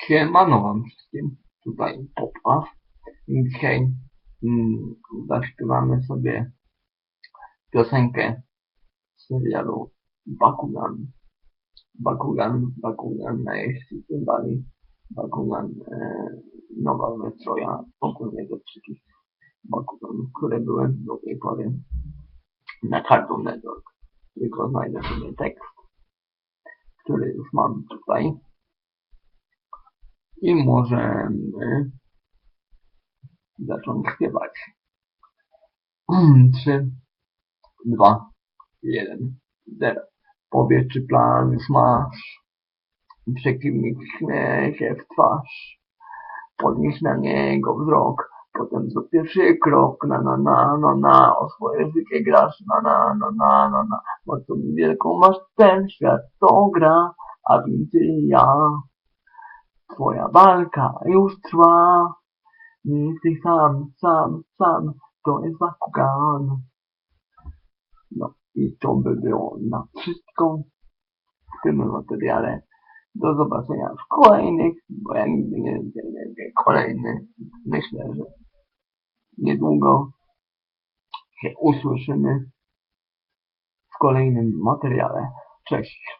Siemano wam wszystkim, tutaj Popaw. I Dzisiaj mm, zaśpiewamy sobie piosenkę z serialu Bakugan. Bakugan, Bakugan, najeźdźcy cymbali, Bakugan, e, nowa wystroja, ogólnie ze wszystkich Bakuganów, które były do tej pory na Cartoon Network. Tylko znajdę sobie tekst, który już mam tutaj. I możemy zacząć śpiewać. Trzy, dwa, jeden, zero. Powiedz, czy plan już masz? Przeciwnik śmieje się w twarz. Podnieś na niego wzrok. Potem zrób pierwszy krok. Na na na na na. O swoje życie grasz. Na na na na na na. Mocą wielką masz ten świat. To gra. A więcej ja. Twoja walka już trwa. Nie jesteś sam, sam, sam. To jest Bakugan. No i to by było na wszystko w tym materiale. Do zobaczenia w kolejnych, bo ja nigdy nie wiem, kolejny. Myślę, że niedługo się usłyszymy w kolejnym materiale. Cześć.